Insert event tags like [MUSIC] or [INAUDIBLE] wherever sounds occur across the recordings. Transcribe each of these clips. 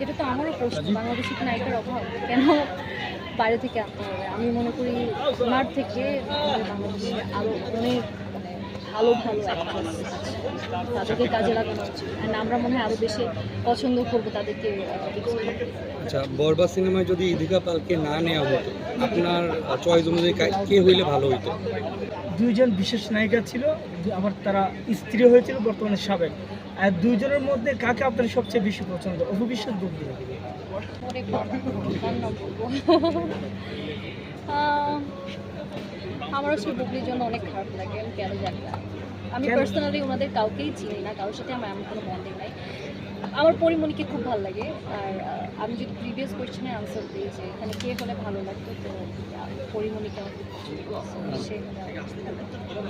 এটা তো আমারও প্রশ্ন, বাংলাদেশি নায়িকার অভাব? কেন বাইরে থেকে আনতে হবে? আমি মনে করি আমার থেকে বাংলাদেশে আরও অনেক ভালো ভালো তাদেরকে কাজে লাগানো উচিত। অ্যান্ড আমরা মনে হয় আরও বেশি পছন্দ করব তাদেরকে আচ্ছা বরবাদ সিনেমায় যদি ইদিকা পালকে না নেওয়া হতো আপনার চয়েস অনুযায়ী কে হইলে ভালো হইতো? দুইজন বিশেষ নায়িকা ছিল আবার তারা স্ত্রী হয়েছিল বর্তমানে সাবেক। আর দুইজনের মধ্যে কাকে আপনার সবচেয়ে বেশি পছন্দ? অভিবিশ্বাস বুবলি অনেক [LAUGHS] ভালো কার নাম আমার আসলে বুবলির জন্য অনেক খারাপ লাগে আমি কেন জানি না। আমি পার্সোনালি ওনাদের কাউকেই চিনি না কারোর সাথে আমার এমন কোনো বন্ডিং নাই। আমার পরিমণিকে খুব ভালো লাগে আর আমি যদি প্রিভিয়াস কোয়েশ্চেনে আনসার দিই যে এখানে কে হলে ভালো লাগতো তো পরিমণিকে আমার খুব পছন্দ সে।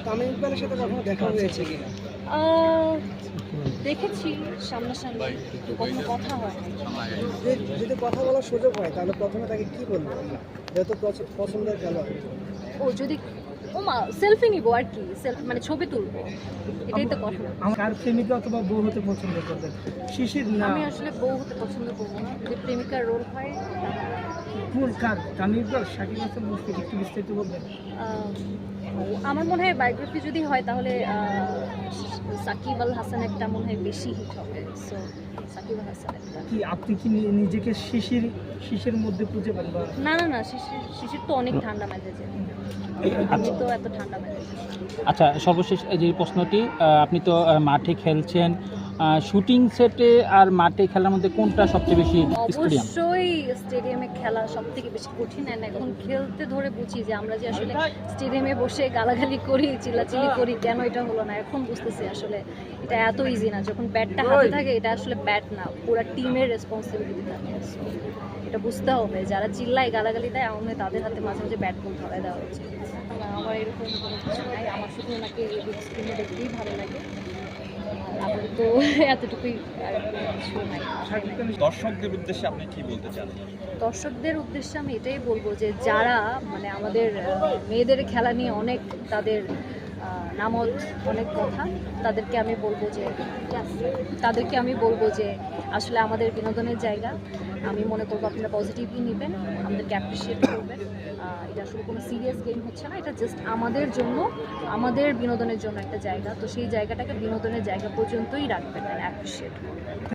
তামিম ইকবালের সাথে কখনো দেখা হয়েছে কিনা আহ, দেখেছি সামনাসামনি কখনো কথা হয় যদি কথা বলার সুযোগ হয় তাহলে প্রথমে তাকে কি বলব? যেহেতু পছন্দের খেলোয়াড়। ও যদি ও মা সেলফি নিব আর কি সেলফি মানে ছবি তুলবো। এটাই তো কথা। আমার কার প্রেমিকা অথবা বউ হতে পছন্দ করবে শিশির না? আমি আসলে বউ হতে পছন্দ করব না। যদি প্রেমিকার রোল হয় কোন কার? তামিম শাকিব হাসান মুশফিক একটু বিস্তারিত বলবেন। আমার মনে হয় বায়োগ্রাফি যদি হয় তাহলে সাকিব আল হাসান একটা মনে হয় বেশি হিট হবে। সো সাকিব আল হাসান একটা। কি আপনি কি নি- নিজেকে শিশির শিশির মধ্যে খুঁজে পান বা না না না শিশির শিশির তো অনেক ঠান্ডা মেজাজে আমি তো এত ঠান্ডা মেজাজে আচ্ছা সর্বশেষ এই যে প্রশ্নটি আপনি তো মাঠে খেলছেন শুটিং সেটে আর মাঠে খেলার মধ্যে কোনটা সবচেয়ে বেশি স্টেডিয়াম অবশ্যই স্টেডিয়ামে খেলা সব থেকে বেশি কঠিন and এখন খেলতে ধরে বুঝি যে আমরা যে আসলে স্টেডিয়ামে বসে গালাগালি করি চিল্লাচিল্লি করি কেন এটা হলো না? এখন বুঝতেছি আসলে এটা এত ইজি না। যখন ব্যাটটা হাতে থাকে এটা আসলে ব্যাট না। পুরো টিমের রেসপন্সিবিলিটি থাকে এটা বুঝতে হবে। যারা চিল্লায় গালাগালি দেয় আমার হয় তাদের হাতে মাঝে মাঝে ব্যাট বল ধরায় দেওয়া উচিত। আমার এরকম কোনো কিছু নাই। আমার শুধু ওনাকে দেখতেই ভালো লাগে। আপাতত এতটুকুই দর্শকদের উদ্দেশ্যে আপনি কি বলতে চান? দর্শকদের উদ্দেশ্যে আমি এটাই বলব যে যারা মানে আমাদের মেয়েদের খেলা নিয়ে অনেক তাদের নামত অনেক কথা। তাদেরকে আমি বলব যে, তাদেরকে আমি বলব যে, আসলে আমাদের বিনোদনের জায়গা। আমি মনে করব আপনারা পজিটিভলি নেবেন, আমাদেরকে অ্যাপ্রিসিয়েট করবেন। এটা আসলে কোনো সিরিয়াস গেম হচ্ছে না, এটা জাস্ট আমাদের জন্য, আমাদের বিনোদনের জন্য একটা জায়গা। তো সেই জায়গাটাকে বিনোদনের জায়গা পর্যন্তই রাখবেন অ্যাপ্রিসিয়েট করবেন।